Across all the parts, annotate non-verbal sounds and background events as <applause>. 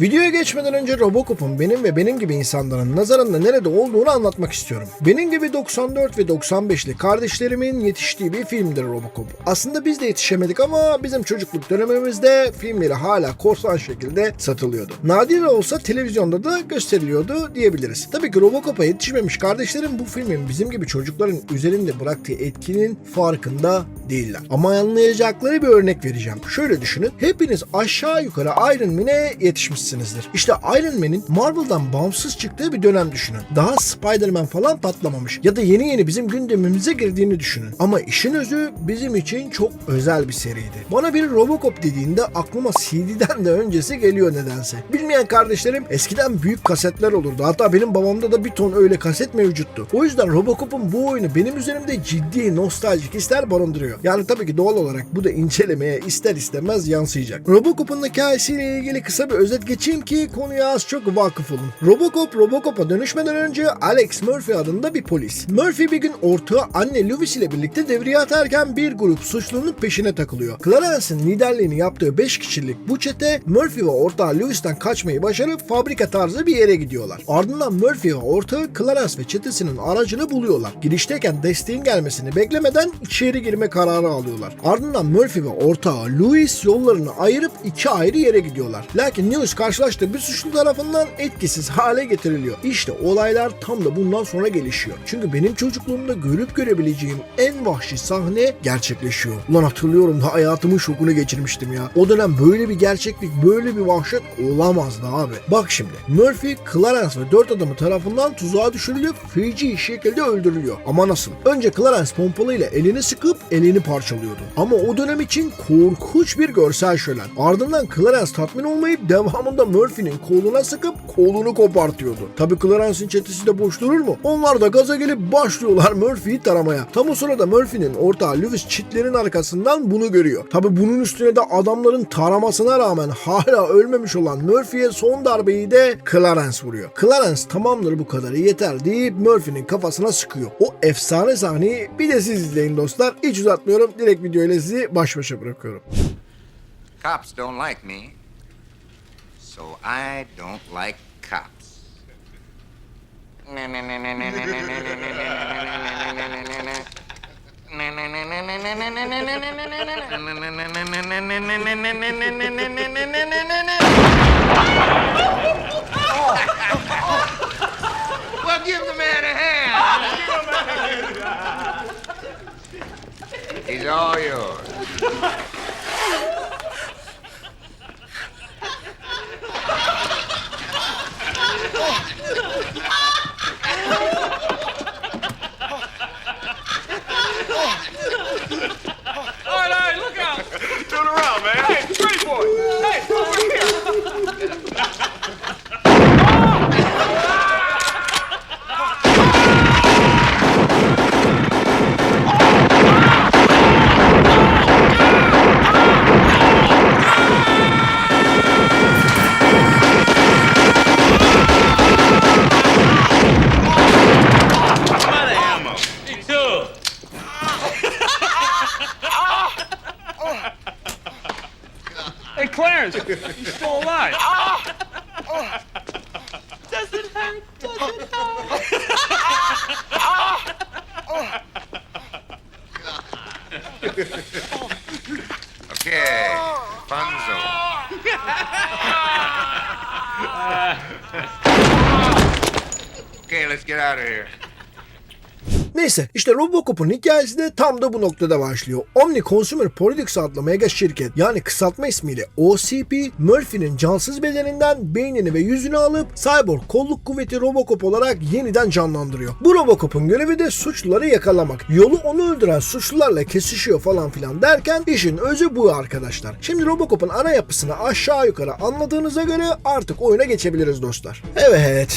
Videoya geçmeden önce Robocop'un benim ve benim gibi insanların nazarında nerede olduğunu anlatmak istiyorum. Benim gibi 94 ve 95'li kardeşlerimin yetiştiği bir filmdir Robocop. Aslında biz de yetişemedik ama bizim çocukluk dönemimizde filmleri hala korsan şekilde satılıyordu. Nadir olsa televizyonda da gösteriliyordu diyebiliriz. Tabii ki Robocop'a yetişmemiş kardeşlerim bu filmin bizim gibi çocukların üzerinde bıraktığı etkinin farkında değiller. Ama anlayacakları bir örnek vereceğim. Şöyle düşünün. Hepiniz aşağı yukarı Iron Man'e yetişmişsinizdir. İşte Iron Man'in Marvel'dan bağımsız çıktığı bir dönem düşünün. Daha Spider-Man falan patlamamış. Ya da yeni yeni bizim gündemimize girdiğini düşünün. Ama işin özü bizim için çok özel bir seriydi. Bana bir Robocop dediğinde aklıma CD'den de öncesi geliyor nedense. Bilmeyen kardeşlerim eskiden büyük kasetler olurdu. Hatta benim babamda da bir ton öyle kaset mevcuttu. O yüzden Robocop'un bu oyunu benim üzerimde ciddi nostaljik hisler barındırıyor. Yani tabii ki doğal olarak bu da incelemeye ister istemez yansıyacak. Robocop'un hikayesiyle ilgili kısa bir özet geçeyim ki konuya az çok vakıf olun. Robocop, Robocop'a dönüşmeden önce Alex Murphy adında bir polis. Murphy bir gün ortağı anne Lewis ile birlikte devriye atarken bir grup suçlunun peşine takılıyor. Clarence'ın liderliğini yaptığı 5 kişilik bu çete Murphy ve ortağı Lewis'ten kaçmayı başarıp fabrika tarzı bir yere gidiyorlar. Ardından Murphy ve ortağı Clarence ve çetesinin aracını buluyorlar. Girişteyken desteğin gelmesini beklemeden içeri girme kararı alıyorlar. Ardından Murphy ve ortağı Lewis yollarını ayırıp iki ayrı yere gidiyorlar. Lakin Lewis karşılaştığı bir suçlu tarafından etkisiz hale getiriliyor. İşte olaylar tam da bundan sonra gelişiyor. Çünkü benim çocukluğumda görüp görebileceğim en vahşi sahne gerçekleşiyor. Ulan hatırlıyorum da hayatımın şokunu geçirmiştim ya. O dönem böyle bir gerçeklik, böyle bir vahşet olamazdı abi. Bak şimdi Murphy, Clarence ve dört adamı tarafından tuzağa düşürülüp feci şekilde öldürülüyor. Ama nasıl? Önce Clarence pompalıyla elini sıkıp elini parçalıyordu. Ama o dönem için korkunç bir görsel şölen. Ardından Clarence tatmin olmayıp devamında Murphy'nin koluna sıkıp kolunu kopartıyordu. Tabi Clarence'in çetesi de boş durur mu? Onlar da gaza gelip başlıyorlar Murphy'yi taramaya. Tam o sırada Murphy'nin ortağı Lewis çitlerin arkasından bunu görüyor. Tabi bunun üstüne de adamların taramasına rağmen hala ölmemiş olan Murphy'ye son darbeyi de Clarence vuruyor. Clarence tamamdır bu kadarı yeter deyip Murphy'nin kafasına sıkıyor. O efsane sahneyi bir de siz izleyin dostlar. Hiç uzatmıyorum. Direkt video ile sizi baş başa bırakıyorum. Cops don't like me, so I don't like cops. Well, give the man a hand. He's all yours. <laughs> Okay, fun zone. <laughs> okay, let's get out of here. Neyse işte Robocop'un hikayesi de tam da bu noktada başlıyor. Omni Consumer Products adlı mega şirket yani kısaltma ismiyle OCP Murphy'nin cansız bedeninden beynini ve yüzünü alıp cyborg kolluk kuvveti Robocop olarak yeniden canlandırıyor. Bu Robocop'un görevi de suçluları yakalamak. Yolu onu öldüren suçlularla kesişiyor falan filan derken işin özü bu arkadaşlar. Şimdi Robocop'un ana yapısını aşağı yukarı anladığınıza göre artık oyuna geçebiliriz dostlar. Evet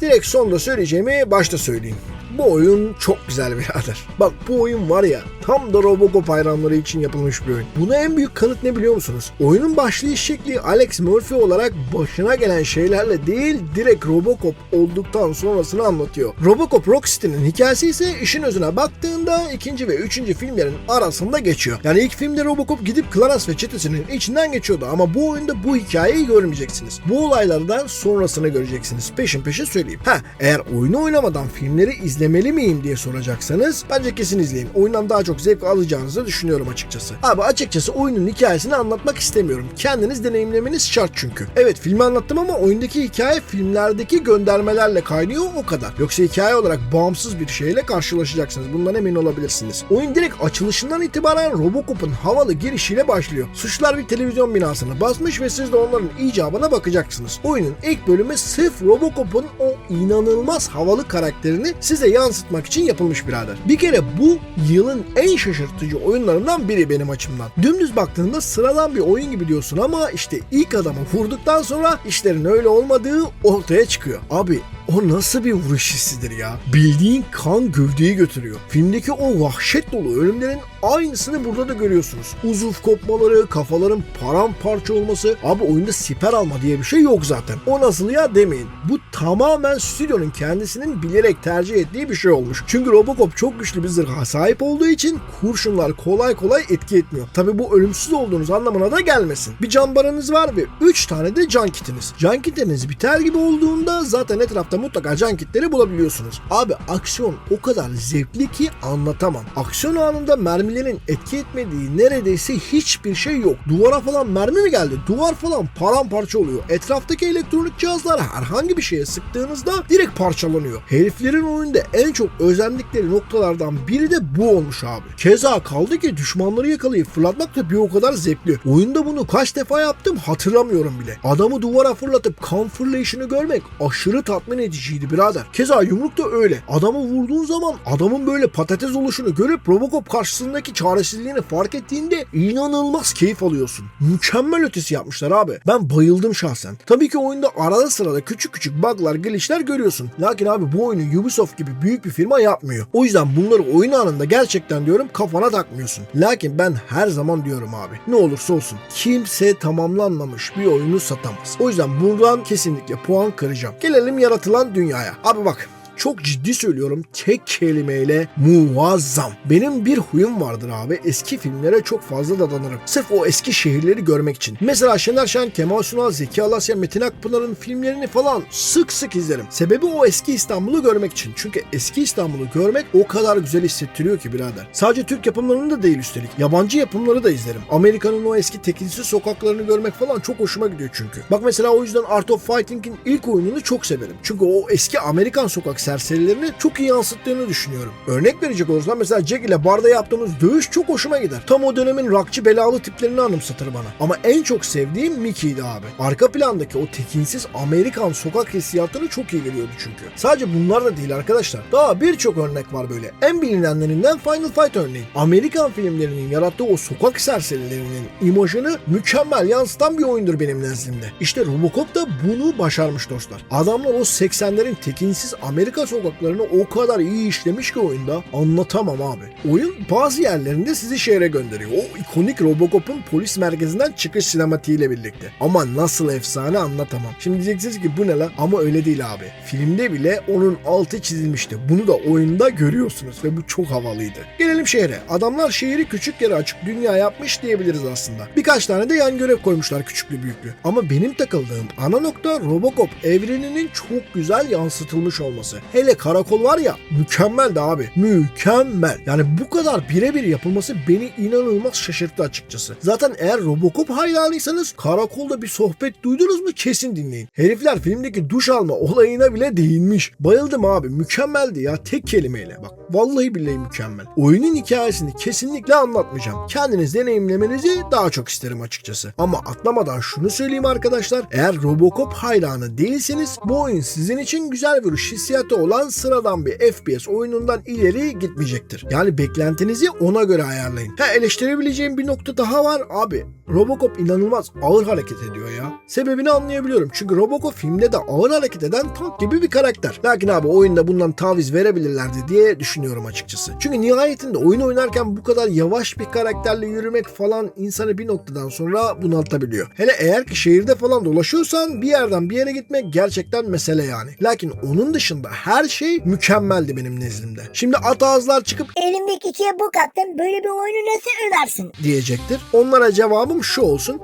direkt sonda söyleyeceğimi başta söyleyeyim. Bu oyun çok güzel birader. Bak bu oyun var ya tam da Robocop hayranları için yapılmış bir oyun. Buna en büyük kanıt ne biliyor musunuz? Oyunun başlayış şekli Alex Murphy olarak başına gelen şeylerle değil direkt Robocop olduktan sonrasını anlatıyor. Robocop Rocksteady'nin hikayesi ise işin özüne baktığında ikinci ve üçüncü filmlerin arasında geçiyor. Yani ilk filmde Robocop gidip Clarence ve çetesinin içinden geçiyordu ama bu oyunda bu hikayeyi görmeyeceksiniz. Bu olaylardan sonrasını göreceksiniz. Peşin peşin söyleyeyim. Ha eğer oyunu oynamadan filmleri izlemeli miyim diye soracaksanız bence kesin izleyin. Oyundan daha çok zevk alacağınızı düşünüyorum açıkçası. Abi açıkçası oyunun hikayesini anlatmak istemiyorum. Kendiniz deneyimlemeniz şart çünkü. Evet filmi anlattım ama oyundaki hikaye filmlerdeki göndermelerle kaynıyor o kadar. Yoksa hikaye olarak bağımsız bir şeyle karşılaşacaksınız. Bundan emin olabilirsiniz. Oyun direkt açılışından itibaren Robocop'un havalı girişiyle başlıyor. Suçlar bir televizyon binasına basmış ve siz de onların icabına bakacaksınız. Oyunun ilk bölümü sırf Robocop'un o inanılmaz havalı karakterini size yansıtmak için yapılmış birader. Bir kere bu yılın en şaşırtıcı oyunlarından biri benim açımdan. Dümdüz baktığında sıradan bir oyun gibi diyorsun ama işte ilk adamı vurduktan sonra işlerin öyle olmadığı ortaya çıkıyor. Abi o nasıl bir vuruş hissidir ya? Bildiğin kan gövdeyi götürüyor. Filmdeki o vahşet dolu ölümlerin aynısını burada da görüyorsunuz. Uzuv kopmaları, kafaların paramparça olması. Abi oyunda siper alma diye bir şey yok zaten. O nasıl ya demeyin. Bu tamamen stüdyonun kendisinin bilerek tercih ettiği bir şey olmuş. Çünkü Robocop çok güçlü bir zırha sahip olduğu için kurşunlar kolay kolay etki etmiyor. Tabi bu ölümsüz olduğunuz anlamına da gelmesin. Bir can barınız var ve 3 tane de can kitiniz. Can kitleriniz biter gibi olduğunda zaten etrafta mutlaka can kitleri bulabiliyorsunuz. Abi aksiyon o kadar zevkli ki anlatamam. Aksiyon anında mermilerin etki etmediği neredeyse hiçbir şey yok. Duvara falan mermi mi geldi? Duvar falan paramparça oluyor. Etraftaki elektronik cihazlar herhangi bir şeye sıktığınızda direkt parçalanıyor. Heriflerin oyunda en çok özendikleri noktalardan biri de bu olmuş abi. Keza kaldı ki düşmanları yakalayıp fırlatmak da bir o kadar zevkli. Oyunda bunu kaç defa yaptım hatırlamıyorum bile. Adamı duvara fırlatıp kan fırlayışını görmek aşırı tatmin ediciydi birader. Keza yumruk da öyle. Adamı vurduğun zaman adamın böyle patates oluşunu görüp Robocop karşısındaki çaresizliğini fark ettiğinde inanılmaz keyif alıyorsun. Mükemmel ötesi yapmışlar abi. Ben bayıldım şahsen. Tabii ki oyunda arada sırada küçük küçük buglar, glitchler görüyorsun. Lakin abi bu oyunu Ubisoft gibi büyük bir firma yapmıyor. O yüzden bunları oyun anında gerçekten diyorum kafana takmıyorsun. Lakin ben her zaman diyorum abi. Ne olursa olsun kimse tamamlanmamış bir oyunu satamaz. O yüzden buradan kesinlikle puan kıracağım. Gelelim yaratılan dünyaya. Abi bak çok ciddi söylüyorum tek kelimeyle muazzam. Benim bir huyum vardır abi eski filmlere çok fazla dadanırım. Sırf o eski şehirleri görmek için. Mesela Şener Şen, Kemal Sunal, Zeki Alasya, Metin Akpınar'ın filmlerini falan sık sık izlerim. Sebebi o eski İstanbul'u görmek için. Çünkü eski İstanbul'u görmek o kadar güzel hissettiriyor ki birader. Sadece Türk yapımlarını da değil üstelik. Yabancı yapımları da izlerim. Amerika'nın o eski tekinsiz sokaklarını görmek falan çok hoşuma gidiyor çünkü. Bak mesela o yüzden Art of Fighting'in ilk oyununu çok severim. Çünkü o eski Amerikan sokak serserilerini çok iyi yansıttığını düşünüyorum. Örnek verecek olursam mesela Jack ile barda yaptığımız dövüş çok hoşuma gider. Tam o dönemin rockçı belalı tiplerini anımsatır bana. Ama en çok sevdiğim Mickey'di abi. Arka plandaki o tekinsiz Amerikan sokak hissiyatını çok iyi veriyordu çünkü. Sadece bunlar da değil arkadaşlar. Daha birçok örnek var böyle. En bilinenlerinden Final Fight örneği. Amerikan filmlerinin yarattığı o sokak serserilerinin imajını mükemmel yansıtan bir oyundur benim nezdimde. İşte Robocop da bunu başarmış dostlar. Adamlar o 80'lerin tekinsiz Amerika sokaklarını o kadar iyi işlemiş ki oyunda anlatamam abi. Oyun bazı yerlerinde sizi şehre gönderiyor. O ikonik Robocop'un polis merkezinden çıkış sinematiğiyle birlikte. Ama nasıl efsane anlatamam. Şimdi diyeceksiniz ki bu ne lan? Ama öyle değil abi. Filmde bile onun altı çizilmişti. Bunu da oyunda görüyorsunuz ve bu çok havalıydı. Gelelim şehre. Adamlar şehri küçük yere açık dünya yapmış diyebiliriz aslında. Birkaç tane de yan görev koymuşlar küçüklü büyüklü. Ama benim takıldığım ana nokta Robocop evreninin çok güzel yansıtılmış olması. Hele karakol var ya mükemmeldi abi. Mükemmel. Yani bu kadar birebir yapılması beni inanılmaz şaşırttı açıkçası. Zaten eğer Robocop hayranıysanız karakolda bir sohbet duydunuz mu kesin dinleyin. Herifler filmdeki duş alma olayına bile değinmiş. Bayıldım abi mükemmeldi ya tek kelimeyle. Bak vallahi billahi mükemmel. Oyunun hikayesini kesinlikle anlatmayacağım. Kendiniz deneyimlemenizi daha çok isterim açıkçası. Ama atlamadan şunu söyleyeyim arkadaşlar. Eğer Robocop hayranı değilseniz bu oyun sizin için güzel bir hissiyat kalite olan sıradan bir FPS oyunundan ileri gitmeyecektir. Yani beklentinizi ona göre ayarlayın. Ha eleştirebileceğim bir nokta daha var abi. Robocop inanılmaz ağır hareket ediyor ya. Sebebini anlayabiliyorum. Çünkü Robocop filmde de ağır hareket eden tank gibi bir karakter. Lakin abi oyunda bundan taviz verebilirlerdi diye düşünüyorum açıkçası. Çünkü nihayetinde oyun oynarken bu kadar yavaş bir karakterle yürümek falan insanı bir noktadan sonra bunaltabiliyor. Hele eğer ki şehirde falan dolaşıyorsan bir yerden bir yere gitmek gerçekten mesele yani. Lakin onun dışında her şey mükemmeldi benim nezdimde. Şimdi at ağızlar çıkıp Elimdeki ikiye bok attın. Böyle bir oyunu nasıl översin? diyecektir. Onlara cevabım şu olsun.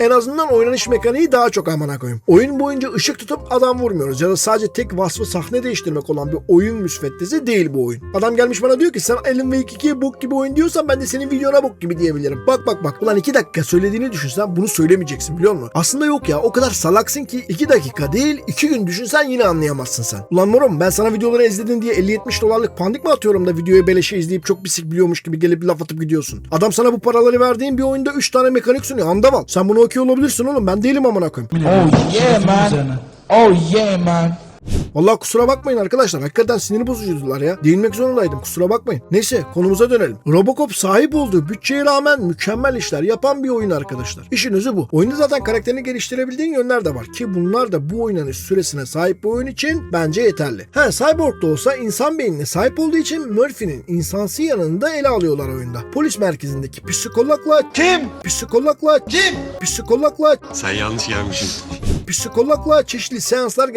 En azından oynanış mekaniği daha çok amına koyayım. Oyun boyunca ışık tutup adam vurmuyoruz ya da sadece tek vasfı sahne değiştirmek olan bir oyun müsveddesi değil bu oyun. Adam gelmiş bana diyor ki sen Alan Wake 2'ye bok gibi oyun diyorsan ben de senin videona bok gibi diyebilirim. Bak bak bak ulan 2 dakika söylediğini düşünsen bunu söylemeyeceksin biliyor musun? Aslında yok ya o kadar salaksın ki 2 dakika değil 2 gün düşünsen yine anlayamazsın sen. Ulan morum ben sana videoları izledin diye 50-70 dolarlık pandik mi atıyorum da videoyu beleşe izleyip çok bisik biliyormuş gibi gelip laf atıp gidiyorsun. Adam sana bu paraları verdiğin bir oyunda 3 tane mekanik sunuyor andaval. Sen bunu okuyor olabilirsin oğlum ben değilim amına koyayım. Oh yeah, man. Oh yeah, man. Vallahi kusura bakmayın arkadaşlar. Hakikaten sinir bozucuydular ya. Değinmek zorundaydım. Kusura bakmayın. Neyse konumuza dönelim. Robocop sahip olduğu bütçeye rağmen mükemmel işler yapan bir oyun arkadaşlar. İşin özü bu. Oyunda zaten karakterini geliştirebildiğin yönler de var. Ki bunlar da bu oynanış süresine sahip bir oyun için bence yeterli. Ha Cyborg da olsa insan beynine sahip olduğu için Murphy'nin insansı yanını da ele alıyorlar oyunda. Polis merkezindeki psikologla Kim? psikologla Kim? psikologla Sen yanlış gelmişsin. psikologla çeşitli seanslar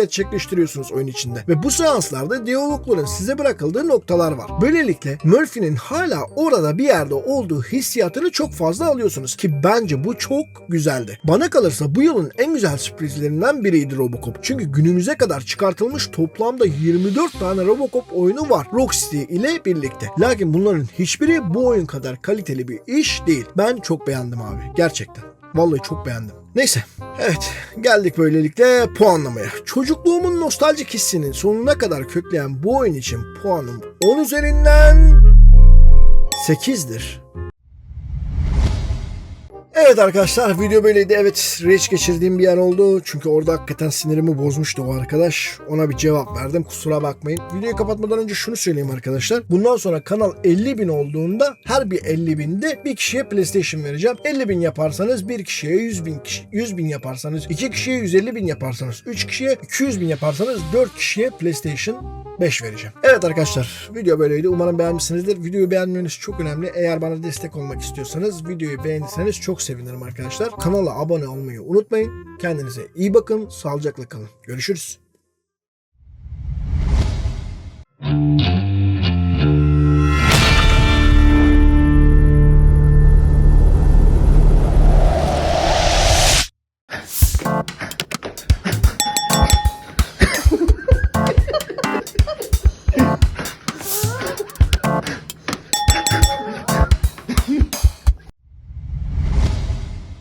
gerçekleştiriyorsunuz oyun içinde. Ve bu seanslarda diyalogların size bırakıldığı noktalar var. Böylelikle Murphy'nin hala orada bir yerde olduğu hissiyatını çok fazla alıyorsunuz ki bence bu çok güzeldi. Bana kalırsa bu yılın en güzel sürprizlerinden biriydi Robocop. Çünkü günümüze kadar çıkartılmış toplamda 24 tane Robocop oyunu var Rocksteady ile birlikte. Lakin bunların hiçbiri bu oyun kadar kaliteli bir iş değil. Ben çok beğendim abi. Gerçekten. Vallahi çok beğendim. Neyse. Evet. Geldik böylelikle puanlamaya. Çocukluğumun nostaljik hissinin sonuna kadar kökleyen bu oyun için puanım 10 üzerinden 8'dir. Evet arkadaşlar video böyleydi. Evet rage geçirdiğim bir yer oldu. Çünkü orada hakikaten sinirimi bozmuştu o arkadaş. Ona bir cevap verdim. Kusura bakmayın. Videoyu kapatmadan önce şunu söyleyeyim arkadaşlar. Bundan sonra kanal 50 bin olduğunda her bir 50 binde bir kişiye PlayStation vereceğim. 50 bin yaparsanız bir kişiye 100 bin, kişi, 100 bin yaparsanız 2 kişiye 150 bin yaparsanız 3 kişiye 200 bin yaparsanız 4 kişiye PlayStation 5 vereceğim. Evet arkadaşlar video böyleydi. Umarım beğenmişsinizdir. Videoyu beğenmeniz çok önemli. Eğer bana destek olmak istiyorsanız videoyu beğenirseniz çok sevinirim arkadaşlar. Kanala abone olmayı unutmayın. Kendinize iyi bakın. Sağlıcakla kalın. Görüşürüz.